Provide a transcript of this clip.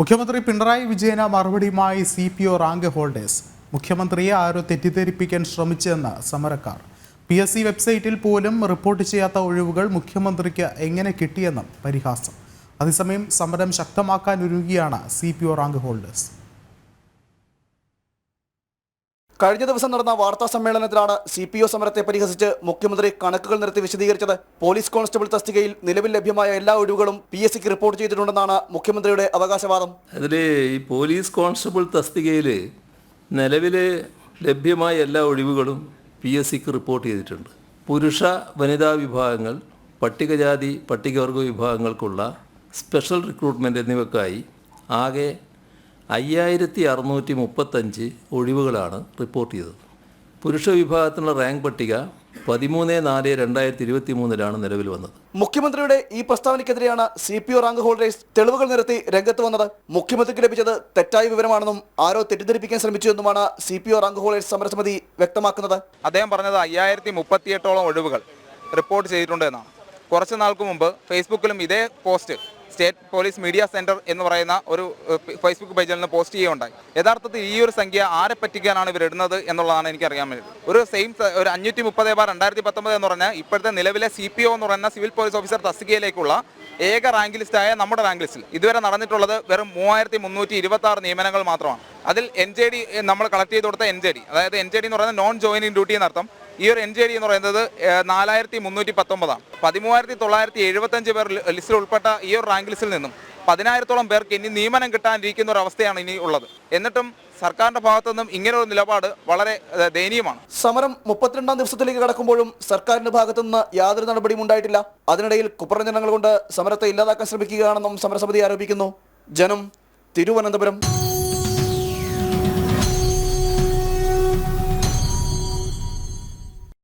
മുഖ്യമന്ത്രി പിണറായി വിജയന് മറുപടിയുമായി C P O rank holders. മുഖ്യമന്ത്രിയെ ആരോ തെറ്റിദ്ധരിപ്പിക്കാൻ ശ്രമിച്ചെന്ന് സമരക്കാർ. പി എസ് സി വെബ്സൈറ്റിൽ പോലും റിപ്പോർട്ട് ചെയ്യാത്ത ഒഴിവുകൾ മുഖ്യമന്ത്രിക്ക് എങ്ങനെ കിട്ടിയെന്നും പരിഹാസം. അതേസമയം സമരം ശക്തമാക്കാൻ ഒരുങ്ങുകയാണ് C P O rank holders. കഴിഞ്ഞ ദിവസം നടന്ന വാർത്താ സമ്മേളനത്തിലാണ് സി പി ഒ സമരത്തെ പരിഹസിച്ച് മുഖ്യമന്ത്രി കണക്കുകൾ നിരത്തി വിശദീകരിച്ചത്. പോലീസ് കോൺസ്റ്റബിൾ തസ്തികയിൽ നിലവിൽ ലഭ്യമായ എല്ലാ ഒഴിവുകളും പി എസ് സിക്ക് റിപ്പോർട്ട് ചെയ്തിട്ടുണ്ടെന്നാണ് മുഖ്യമന്ത്രിയുടെ അവകാശവാദം. അതിൽ ഈ പോലീസ് കോൺസ്റ്റബിൾ തസ്തികയിൽ നിലവിൽ ലഭ്യമായ എല്ലാ ഒഴിവുകളും പി എസ് സിക്ക് റിപ്പോർട്ട് ചെയ്തിട്ടുണ്ട്. പുരുഷ വനിതാ വിഭാഗങ്ങൾ പട്ടികജാതി പട്ടികവർഗ വിഭാഗങ്ങൾക്കുള്ള സ്പെഷ്യൽ റിക്രൂട്ട്മെന്റ് എന്നിവക്കായി ആകെ അയ്യായിരത്തി അറുന്നൂറ്റി മുപ്പത്തഞ്ച് ഒഴിവുകളാണ് റിപ്പോർട്ട് ചെയ്തത്. പുരുഷ വിഭാഗത്തിനുള്ള റാങ്ക് പട്ടിക പതിമൂന്ന് നാല് രണ്ടായിരത്തി ഇരുപത്തി മൂന്നിലാണ് നിലവിൽ വന്നത്. മുഖ്യമന്ത്രിയുടെ ഈ പ്രസ്താവനയ്ക്കെതിരെയാണ് C P O rank holders തെളിവുകൾ നിരത്തി രംഗത്ത് വന്നത്. മുഖ്യമന്ത്രിക്ക് ലഭിച്ചത് തെറ്റായ വിവരമാണെന്നും ആരോ തെറ്റിദ്ധരിപ്പിക്കാൻ ശ്രമിച്ചു എന്നുമാണ് C P O rank holders സമരസമിതി വ്യക്തമാക്കുന്നത്. അദ്ദേഹം പറഞ്ഞത് അയ്യായിരത്തി മുപ്പത്തിയെട്ടോളം ഒഴിവുകൾ റിപ്പോർട്ട് ചെയ്തിട്ടുണ്ട് എന്നാണ്. കുറച്ച് നാൾക്ക് മുമ്പ് ഫേസ്ബുക്കിലും ഇതേ post state police media centre എന്ന് പറയുന്ന ഒരു ഫേസ്ബുക്ക് പേജിൽ നിന്ന് പോസ്റ്റ് ചെയ്യുകയുണ്ടായി. യഥാർത്ഥത്തിൽ ഈ ഒരു സംഖ്യ ആരെ പറ്റിക്കാനാണ് ഇവരിടുന്നത് എന്നുള്ളതാണ് എനിക്ക് അറിയാൻ വേണ്ടി ഒരു സെയിം ഒരു അഞ്ഞൂറ്റി മുപ്പത് ബാർ രണ്ടായിരത്തി പത്തൊമ്പത് എന്ന് പറഞ്ഞാൽ ഇപ്പോഴത്തെ നിലവിലെ സി പി ഒ എന്ന് പറയുന്ന സിവിൽ പോലീസ് ഓഫീസർ തസ്തികയിലേക്കുള്ള ഏക റാങ്ക് ലിസ്റ്റായ നമ്മുടെ റാങ്ക് ലിസ്റ്റിൽ. ഇതുവരെ നടന്നിട്ടുള്ളത് വെറും മൂവായിരത്തി മുന്നൂറ്റി ഇരുപത്തി ആറ് നിയമനങ്ങൾ മാത്രമാണ്. അതിൽ എൻ ജെ ഡി നമ്മൾ കളക്ട് ചെയ്ത് കൊടുത്ത എൻ ജെ ഡി അതായത് എൻ ജെ ഡി എന്ന് പറയുന്നത് നോൺ ജോയിനിങ് ഡ്യൂട്ടി എന്നർത്ഥം ഈ ഒരു എൻ ജെ ഡി എന്ന് പറയുന്നത് നാലായിരത്തി മുന്നൂറ്റി പത്തൊമ്പതാണ് പതിമൂവായിരത്തി തൊള്ളായിരത്തി എഴുപത്തഞ്ച് പേർ ലിസ്റ്റിൽ ഉൾപ്പെട്ട ഈ ഒരു റാങ്ക് ലിസ്റ്റിൽ നിന്നും പതിനായിരത്തോളം പേർക്ക് ഇനി നിയമനം കിട്ടാനിരിക്കുന്ന ഒരു അവസ്ഥയാണ് ഇനി ഉള്ളത്. എന്നിട്ടും സർക്കാരിന്റെ ഭാഗത്തു നിന്നും ഇങ്ങനെ ഒരു നിലപാട് വളരെ ദയനീയമാണ്. സമരം മുപ്പത്തിരണ്ടാം ദിവസത്തിലേക്ക് കടക്കുമ്പോഴും സർക്കാരിന്റെ ഭാഗത്തു നിന്ന് യാതൊരു നടപടിയും ഉണ്ടായിട്ടില്ല. അതിനിടയിൽ കുപ്രചരണങ്ങൾ കൊണ്ട് സമരത്തെ ഇല്ലാതാക്കാൻ ശ്രമിക്കുകയാണെന്നും സമരസമിതി ആരോപിക്കുന്നു. ജനം തിരുവനന്തപുരം